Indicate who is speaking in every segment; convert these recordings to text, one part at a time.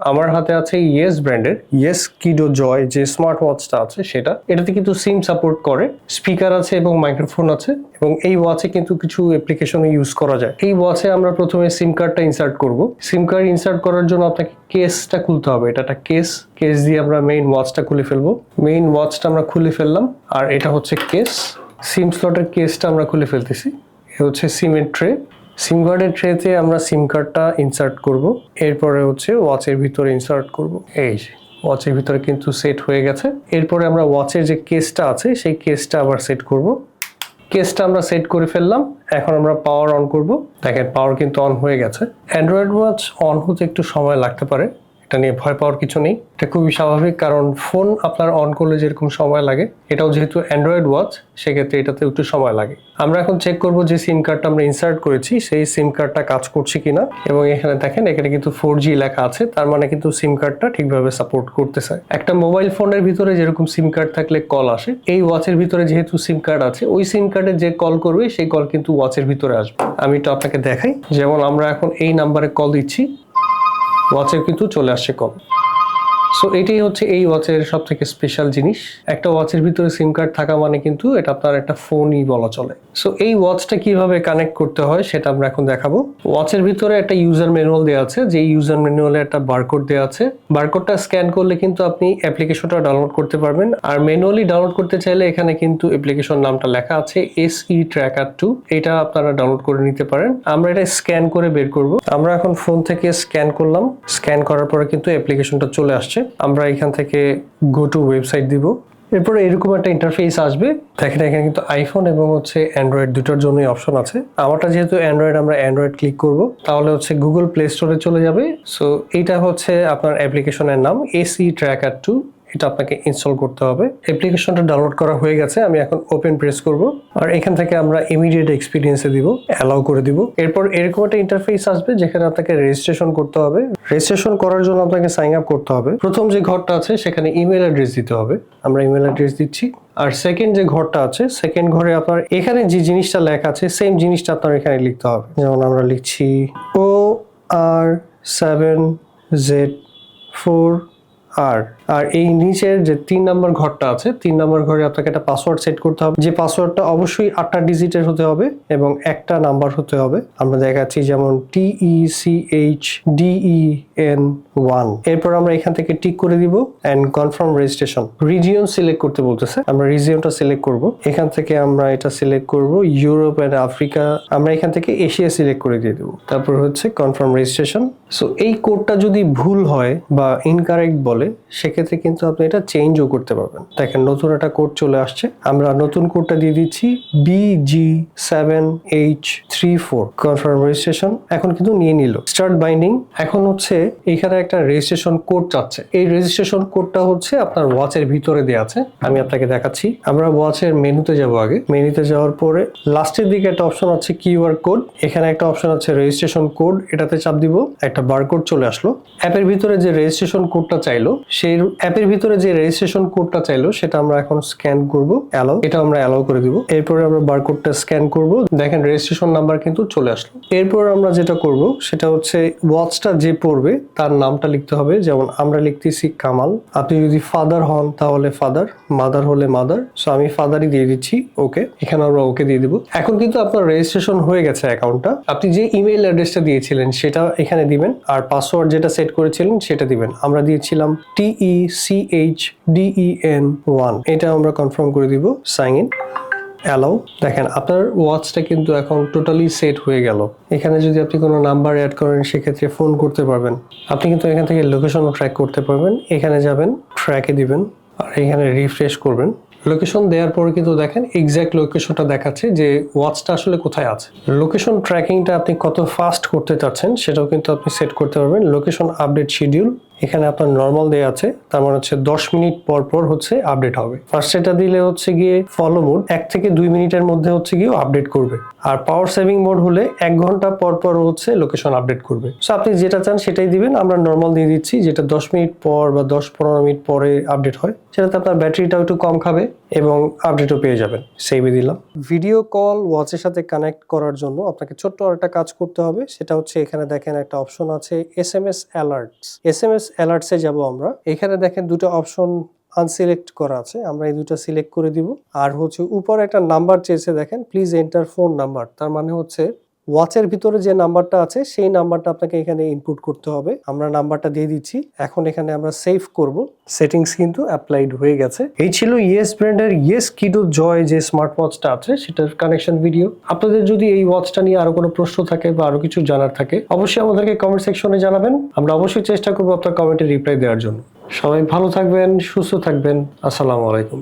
Speaker 1: আমার হাতে আছে ইয়েস ব্র্যান্ডের ইয়েস কিডো জয় যে স্মার্ট ওয়াচটা আছে সেটা। এটাতে কিন্তু সিম সাপোর্ট করে স্পিকার আছে এবং মাইক্রোফোন আছে এবং এই ওয়াচে কিন্তু কিছু অ্যাপ্লিকেশন ইউজ করা যায়। এই ওয়াচে আমরা প্রথমে সিম কার্ডটা ইনসার্ট করব। সিম কার্ড ইনসার্ট করার জন্য আপনাকে কেসটা খুলতে হবে। এটা একটা কেস কেস দিয়ে আমরা মেইন ওয়াচটা খুলে ফেলব। মেইন ওয়াচটা আমরা খুলে ফেললাম, আর এটা হচ্ছে কেস সিম স্লটের কেসটা আমরা খুলে ফেলতেছি। হচ্ছে সিমের ট্রে সিম কার্ডের ট্রেতে আমরা সিম কার্ডটা ইনসার্ট করব। এরপরে হচ্ছে ওয়াচের ভিতরে ইনসার্ট করব। এই যে ওয়াচের ভিতরে কিন্তু সেট হয়ে গেছে। এরপরে আমরা ওয়াচের যে কেসটা আছে, সেই কেসটা আবার সেট করব। কেসটা আমরা সেট করে ফেললাম। এখন আমরা পাওয়ার অন করব। দেখেন পাওয়ার কিন্তু অন হয়ে গেছে। অ্যান্ড্রয়েড ওয়াচ অন হতে একটু সময় লাগতে পারে। এটা নিয়ে ভয় পাওয়ার কিছু নেই। এটা খুবই স্বাভাবিক কারণ ফোন আপনার অন করলে যেরকম সময় লাগে, এটাও যেহেতু অ্যান্ড্রয়েড ওয়াচ সেক্ষেত্রে এটাতে একটু সময় লাগে। আমরা এখন চেক করব যে সিম কার্ডটা আমরা ইনসার্ট করেছি, সেই সিম কার্ডটা কাজ করছে কিনা এবং এখানে দেখেন, এখানে কিন্তু ফোর জি লেখা আছে, তার মানে কিন্তু সিম কার্ডটা ঠিকভাবে সাপোর্ট করতে করতেছে। একটা মোবাইল ফোনের ভিতরে যেরকম সিম কার্ড থাকলে কল আসে, এই ওয়াচের ভিতরে যেহেতু সিম কার্ড আছে, ওই সিম কার্ডে যে কল করবে, সেই কল কিন্তু ওয়াচের ভিতরে আসবে। আমি এটা আপনাকে দেখাই, যেমন আমরা এখন এই নাম্বারে কল দিচ্ছি ওয়াচের কিন্তু চলে আসছে কল সো এটাই হচ্ছে এই ওয়াচের সব থেকে স্পেশাল জিনিস। একটা ওয়াচের ভিতরে সিম কার্ড থাকা মানে কিন্তু এটা আপনার একটা ফোনই বলা চলে। সো এই ওয়াচটা কীভাবে কানেক্ট করতে হয় সেটা আমরা এখন দেখাবো। ওয়াচের ভিতরে একটা ইউজার ম্যানুয়াল দেওয়া আছে যে ইউজার ম্যানুয়ালে একটা বারকোড দেওয়া আছে। বারকোডটা স্ক্যান করলে কিন্তু আপনি অ্যাপ্লিকেশনটা ডাউনলোড করতে পারবেন। আর ম্যানুয়ালি ডাউনলোড করতে চাইলে এখানে কিন্তু অ্যাপ্লিকেশন নামটা লেখা আছে এস ই ট্র্যাকার টু এটা আপনারা ডাউনলোড করে নিতে পারেন। আমরা এটা স্ক্যান করে বের করব। আমরা এখন ফোন থেকে স্ক্যান করলাম। স্ক্যান করার পরে কিন্তু অ্যাপ্লিকেশনটা চলে আসছে। আমরা এখান থেকে গো টু ওয়েবসাইট দিব। এরপরে এরকম একটা ইন্টারফেস আসবে। দেখেন এখানে কিন্তু আইফোন এবং হচ্ছে অ্যান্ড্রয়েড দুটোর জন্যই অপশন আছে। আমারটা যেহেতু অ্যান্ড্রয়েড আমরা অ্যান্ড্রয়েড ক্লিক করব। তাহলে হচ্ছে গুগল প্লে স্টোরে চলে যাবে। সো এইটা হচ্ছে আপনার অ্যাপ্লিকেশনের নাম এসি ট্র্যাকার টু এটা আপনাকে ইনস্টল করতে হবে। অ্যাপ্লিকেশনটা ডাউনলোড করা হয়ে গেছে, আমি এখন ওপেন প্রেস করব। আর এখান থেকে আমরা ইমিডিয়েট এক্সপিরিয়েন্সে দিব অ্যালাউ করে দিব। এরপর এরকম একটা ইন্টারফেস আসবে যেখানে আপনাকে রেজিস্ট্রেশন করতে হবে। রেজিস্ট্রেশন করার জন্য আপনাকে সাইন আপ করতে হবে। প্রথম যে ঘরটা আছে, সেখানে ইমেল অ্যাড্রেস দিতে হবে। আমরা ইমেল অ্যাড্রেস দিচ্ছি। আর সেকেন্ড যে ঘরটা আছে সেকেন্ড ঘরে আপনার এখানে যে জিনিসটা লেখা আছে সেম জিনিসটা আপনার এখানে লিখতে হবে। যেমন আমরা লিখছি O R seven Z four R R এই নিচের যে তিন নম্বর ঘরটা আছে, তিন নম্বর ঘরে আপনাকে একটা পাসওয়ার্ড সেট করতে হবে। যে পাসওয়ার্ডটা অবশ্যই আটটা ডিজিটের হতে হবে এবং একটা নাম্বার হতে হবে। আমরা দেখাচ্ছি যেমন T E C H D E N one এরপর আমরা এখান থেকে টিক করে দিব and confirm registration region select করতে বলতেছে। আমরা রিজিয়নটা সিলেক্ট করব। এখান থেকে আমরা এটা সিলেক্ট করব ইউরোপ অ্যান্ড আফ্রিকা আমরা এখান থেকে এশিয়া সিলেক্ট করে দিয়ে দেবো। তারপর হচ্ছে কনফার্ম রেজিস্ট্রেশন সো এই কোডটা যদি ভুল হয় বা ইনকারেক্ট বলে সেক্ষেত্রে কিন্তু আপনি এটা চেঞ্জও করতে পারবেন। দেখেন নতুন একটা কোড চলে আসছে। আমরা নতুন কোডটা দিয়ে দিচ্ছি B G seven H three four confirm registration এখন কিন্তু নিয়ে নিল। স্টার্ট বাইন্ডিং এখন হচ্ছে এখানে একটা রেজিস্ট্রেশন কোড চাচ্ছে। এই রেজিস্ট্রেশন কোডটা হচ্ছে আপনার ওয়াচের ভিতরে দেওয়া আছে। আমি আপনাকে দেখাচ্ছি। আমরা ওয়াচের মেনুতে যাব আগে। মেনুতে যাওয়ার পরে লাস্টের দিকে একটা অপশন আছে কিউআর কোড এখানে একটা অপশন আছে রেজিস্ট্রেশন কোড এটাতে চাপ দিব। একটা বারকোড চলে আসলো। অ্যাপের ভিতরে যে রেজিস্ট্রেশন কোডটা চাইলো সেই অ্যাপের ভিতরে যে রেজিস্ট্রেশন কোডটা চাইলো, সেটা আমরা এখন স্ক্যান করব অ্যালাউ এটা আমরা অ্যালাউ করে দিব। এরপরে আমরা বারকোডটা স্ক্যান করব। দেখেন রেজিস্ট্রেশন নাম্বার কিন্তু চলে আসলো। এরপর আমরা যেটা করব, সেটা হচ্ছে ওয়াচটা যে পড়বে, তার নামটা লিখতে হবে। যেমন, আমরা লিখতেছি কামাল। আপনি যদি ফাদার হন, তাহলে ফাদার মাদার হলে মাদার সো আমি ফাদারই দিয়ে দিচ্ছি, ওকে। এখানে আমরা ওকে দিয়ে দিব। এখন কিন্তু আপনার রেজিস্ট্রেশন হয়ে গেছে অ্যাকাউন্টটা আপনি যে ইমেল অ্যাড্রেসটা দিয়েছিলেন, সেটা এখানে দিবেন। আর পাসওয়ার্ড যেটা সেট করেছিলেন, সেটা দিবেন। আমরা দিয়েছিলাম E T E C H D E N one এটা আমরা কনফার্ম করে দিব সাইন ইন অ্যালাউ দেখেন, আপনার ওয়াচটা কিন্তু এখন টোটালি সেট হয়ে গেল। এখানে যদি আপনি কোনো নাম্বার অ্যাড করেন, সেক্ষেত্রে ফোন করতে পারবেন। আপনি কিন্তু এখান থেকে লোকেশনও ট্র্যাক করতে পারবেন। এখানে যাবেন ট্র্যাকে দিবেন, আর এখানে রিফ্রেশ করবেন। লোকেশন দেওয়ার পরে কিন্তু দেখেন এক্স্যাক্ট লোকেশনটা দেখাচ্ছে যে ওয়াচটা আসলে কোথায় আছে। লোকেশন ট্র্যাকিংটা আপনি কত ফাস্ট করতে চাচ্ছেন, সেটাও কিন্তু আপনি সেট করতে পারবেন। লোকেশন আপডেট শিডিউল এখানে আপনার নর্মাল দেওয়া আছে, তার মানে হচ্ছে দশ মিনিট পর পর হচ্ছে আপডেট হবে। ফার্স্ট এটা দিলে হচ্ছে গিয়ে ফলো মোড এক থেকে দুই মিনিটের মধ্যে হচ্ছে গিয়ে আপডেট করবে। আর পাওয়ার সেভিং মোড হলে এক ঘণ্টা পর পর হচ্ছে লোকেশন আপডেট করবে। সো আপনি যেটা চান সেটাই দিবেন, আমরা নর্মাল দিয়ে দিচ্ছি, যেটা দশ মিনিট পর বা দশ পনেরো মিনিট পরে আপডেট হয়, সেটাতে আপনার ব্যাটারিটাও একটু কম খাবে এবং আপডেটও পেয়ে যাবেন। সেভে দিলাম। ভিডিও কল ওয়াচের সাথে কানেক্ট করার জন্য আপনাকে ছোট্ট একটা কাজ করতে হবে, সেটা হচ্ছে এখানে দেখেন একটা অপশন আছে S M S alerts S M S অ্যালার্টসে যাব আমরা। এখানে দেখেন দুটো অপশন আনসিলেক্ট করা আছে। আমরা এই দুটো সিলেক্ট করে দিব। আর হচ্ছে উপরে একটা নাম্বার চেয়েছে দেখেন। প্লিজ এন্টার ফোন নাম্বার তার মানে হচ্ছে ওয়াচের ভিতরে যে নাম্বারটা আছে, সেই নাম্বারটা আপনাকে এখানে ইনপুট করতে হবে। আমরা নাম্বারটা দিয়ে দিচ্ছি। এখন এখানে আমরা সেভ করব। সেটিংস কিন্তু অ্যাপ্লাইড হয়ে গেছে। এই ছিল ইয়েস ব্র্যান্ডের ইয়েস কিডো জয় যে স্মার্ট ওয়াচটা আছে, সেটার কানেকশন ভিডিও আপনাদের যদি এই ওয়াচটা নিয়ে আরও কোনো প্রশ্ন থাকে বা আরও কিছু জানার থাকে, অবশ্যই আমাদেরকে কমেন্ট সেকশনে জানাবেন। আমরা অবশ্যই চেষ্টা করব আপনার কমেন্টে রিপ্লাই দেওয়ার জন্য। সবাই ভালো থাকবেন, সুস্থ থাকবেন। আসসালামু আলাইকুম।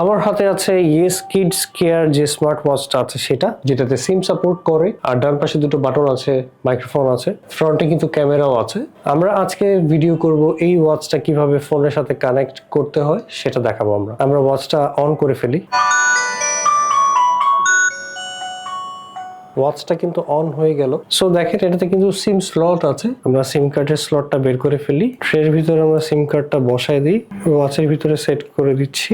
Speaker 1: আমার হাতে আছে ইয়েস কিডস কেয়ার যে স্মার্ট ওয়াচটা আছে সেটা, যেটাতে সিম সাপোর্ট করে। আর ডান পাশে দুটো বাটন আছে মাইক্রোফোন আছে ফ্রন্টে কিন্তু ক্যামেরাও আছে। আমরা আজকে ভিডিও করব এই ওয়াচটা কীভাবে ফোনের সাথে কানেক্ট করতে হয়, সেটা দেখাবো আমরা। আমরা ওয়াচটা অন করে ফেলি। ওয়াচটা কিন্তু অন হয়ে গেল। সো দেখেন, এটাতে কিন্তু সিম স্লট আছে। আমরা সিম কার্ডের স্লটটা বের করে ফেলি। ট্রের ভিতরে আমরা সিম কার্ডটা বসায় দিই। ওয়াচের ভিতরে সেট করে দিচ্ছি।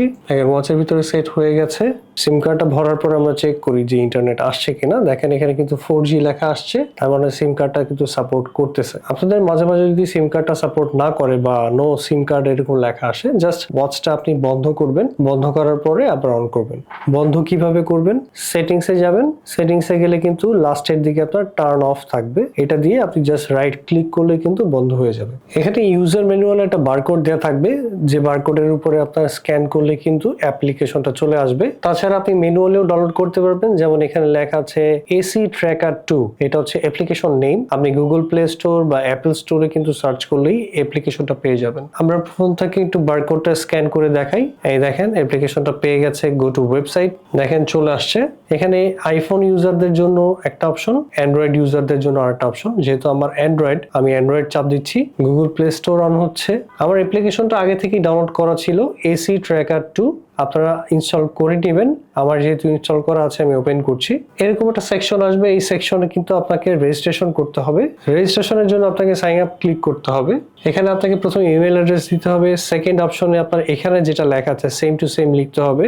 Speaker 1: ওয়াচের ভিতরে সেট হয়ে গেছে। সিম কার্ডটা ভরার পর আমরা চেক করি যে ইন্টারনেট আসছে কিনা। দেখেন এখানে কিন্তু ফোর জি লেখা আসছে, তার মানে সিম কার্ডটা কিন্তু সাপোর্ট করতেছে। আপনাদের মাঝে মাঝে যদি সিম কার্ডটা সাপোর্ট না করে বা নো সিম কার্ড এরকম লেখা আসে জাস্ট ওয়াচটা আপনি বন্ধ করবেন। বন্ধ করার পরে আবার অন করবেন। বন্ধ কীভাবে করবেন? সেটিংসে যাবেন। সেটিংসে গেলে কিন্তু লাস্টের দিকে আপনার টার্ন অফ থাকবে। এটা দিয়ে আপনি জাস্ট রাইট ক্লিক করলে কিন্তু বন্ধ হয়ে যাবে। এখানে ইউজার ম্যানুয়াল একটা বারকোড দেওয়া থাকবে। যে বারকোডের উপরে আপনার স্ক্যান করলে কিন্তু অ্যাপ্লিকেশনটা চলে আসবে। তাছাড়া আপনি ম্যানুয়ালেও ডাউনলোড করতে পারবেন। যেমন এখানে লেখা আছে এসি ট্র্যাকার টু এটা হচ্ছে অ্যাপ্লিকেশন নেম আপনি গুগল প্লে স্টোর বা অ্যাপেল স্টোরে কিন্তু সার্চ করলেই অ্যাপ্লিকেশনটা পেয়ে যাবেন। আমরা ফোন থেকে একটু বারকোডটা স্ক্যান করে দেখাই। এই দেখেন অ্যাপ্লিকেশনটা পেয়ে গেছে গো টু ওয়েবসাইট দেখেন, চলে আসছে। এখানে আইফোন ইউজারদের জন্য একটা অপশন অ্যান্ড্রয়েড ইউজারদের জন্য আরেকটা অপশন যেহেতু আমার অ্যান্ড্রয়েড আমি অ্যান্ড্রয়েড চাপ দিচ্ছি। গুগল প্লে স্টোর অন হচ্ছে। আমার অ্যাপ্লিকেশনটা আগে থেকেই ডাউনলোড করা ছিল এসি ট্র্যাকার টু আপনারা ইনস্টল করে নেবেন। আমার যেহেতু ইনস্টল করা আছে, আমি ওপেন করছি। এরকম একটা সেকশন আসবে। এই সেকশনে কিন্তু আপনাকে রেজিস্ট্রেশন করতে হবে। রেজিস্ট্রেশনের জন্য আপনাকে সাইন আপ ক্লিক করতে হবে। এখানে আপনাকে প্রথমে ইমেল অ্যাড্রেস দিতে হবে। সেকেন্ড অপশনে আপনার এখানে যেটা লেখা আছে সেম টু সেম লিখতে হবে।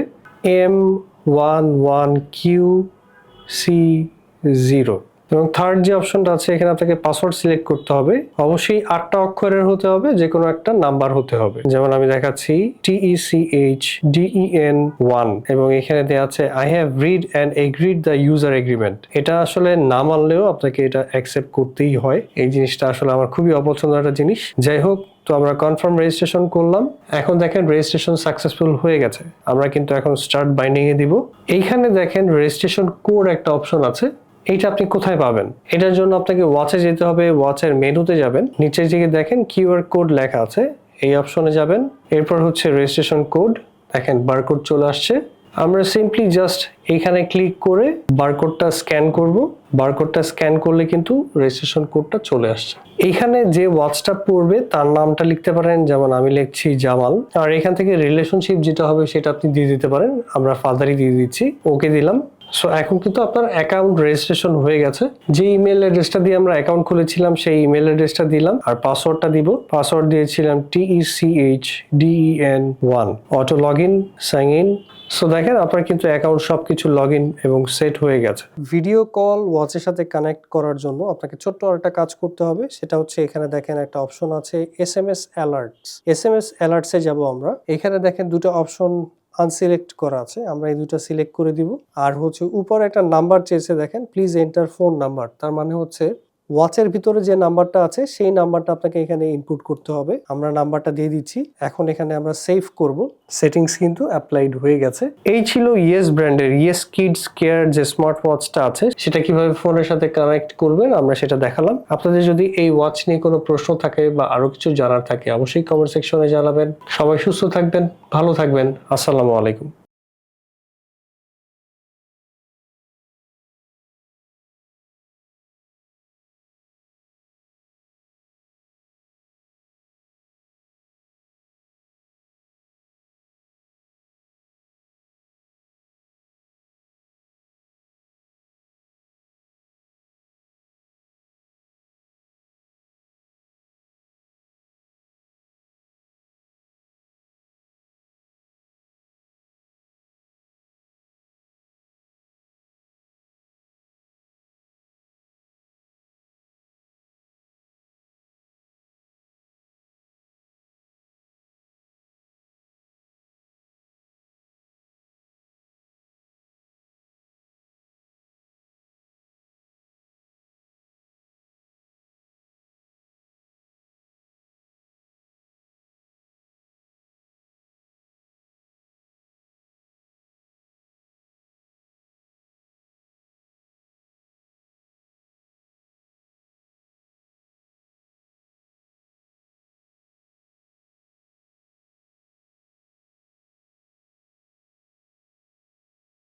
Speaker 1: M one one Q C zero এবং থার্ড যে অপশনটা আছে, এখানে আপনাকে পাসওয়ার্ড সিলেক্ট করতে হবে। অবশ্যই আটটা অক্ষরের হতে হবে যে কোনো একটা নাম্বার হতে হবে। যেমন আমি দেখাচ্ছি T E C H D E N one এবং এখানে দেওয়া আছে I have read and agreed the user agreement এটা আসলে না মানলেও আপনাকে এটা অ্যাকসেপ্ট করতেই হয়। এই জিনিসটা আসলে আমার খুবই অপছন্দ একটা জিনিস। যাই হোক, তো আমরা কনফার্ম রেজিস্ট্রেশন করলাম। এখন দেখেন রেজিস্ট্রেশন সাকসেসফুল হয়ে গেছে। আমরা কিন্তু এখন স্টার্ট বাইন্ডিং এ দিব। এইখানে দেখেন রেজিস্ট্রেশন কোড একটা অপশন আছে। এইটা আপনি কোথায় পাবেন? এটার জন্য আপনাকে ওয়াচে যেতে হবে ওয়াচের মেনুতে যাবেন। নিচের দিকে দেখেন কিউআর কোড লেখা আছে। এই অপশনে যাবেন। এরপর হচ্ছে রেজিস্ট্রেশন কোড দেখেন বারকোড চলে আসছে। আমরা সিম্পলি জাস্ট এখানে ক্লিক করে বারকোডটা স্ক্যান করব। বারকোডটা স্ক্যান করলে কিন্তু রেজিস্ট্রেশন কোডটা চলে আসছে। এখানে যে ওয়াচটা পড়বে, তার নামটা লিখতে পারেন। যেমন আমি লিখছি জামাল। আর এখান থেকে রিলেশনশিপ যেটা হবে, সেটা আপনি দিয়ে দিতে পারেন। আমরা ফাদারই দিয়ে দিচ্ছি। ওকে দিলাম। সো এখন কিন্তু আপনার অ্যাকাউন্ট রেজিস্ট্রেশন হয়ে গেছে। যে ইমেল অ্যাড্রেসটা দিয়ে আমরা অ্যাকাউন্ট খুলেছিলাম, সেই ইমেল অ্যাড্রেসটা দিলাম। আর পাসওয়ার্ডটা দিব। পাসওয়ার্ড দিয়েছিলাম T E C H D E N one auto log in sign in so দেখেন আপনার কিন্তু অ্যাকাউন্ট সব কিছু লগ ইন এবং সেট হয়ে গেছে। ভিডিও কল ওয়াচের সাথে কানেক্ট করার জন্য আপনাকে ছোট্ট আর একটা কাজ করতে হবে। সেটা হচ্ছে এখানে দেখেন একটা অপশন আছে S M S alerts S M S অ্যালার্টসে যাব আমরা। এখানে দেখেন দুটো অপশন আনসিলেক্ট করা আছে, আমরা এই দুটো সিলেক্ট করে দিব। আর হচ্ছে উপরে একটা নাম্বার চেয়েছে দেখেন প্লিজ এন্টার ফোন নাম্বার তার মানে হচ্ছে ওয়াচের ভিতরে যে নাম্বারটা আছে, সেই নাম্বারটা আপনাকে এখানে ইনপুট করতে হবে। আমরা নাম্বারটা দিয়ে দিচ্ছি। এখন এখানে আমরা সেভ করব। সেটিংস কিন্তু অ্যাপ্লাইড হয়ে গেছে। এই ছিল ইয়েস ব্র্যান্ডের ইয়েস কিডস কেয়ার যে স্মার্ট ওয়াচটা আছে, সেটা কীভাবে ফোনের সাথে কানেক্ট করবেন, আমরা সেটা দেখালাম। আপনাদের যদি এই ওয়াচ নিয়ে কোনো প্রশ্ন থাকে বা আরও কিছু জানার থাকে, অবশ্যই কমেন্ট সেকশনে জানাবেন। সবাই সুস্থ থাকবেন, ভালো থাকবেন। আসসালামু আলাইকুম।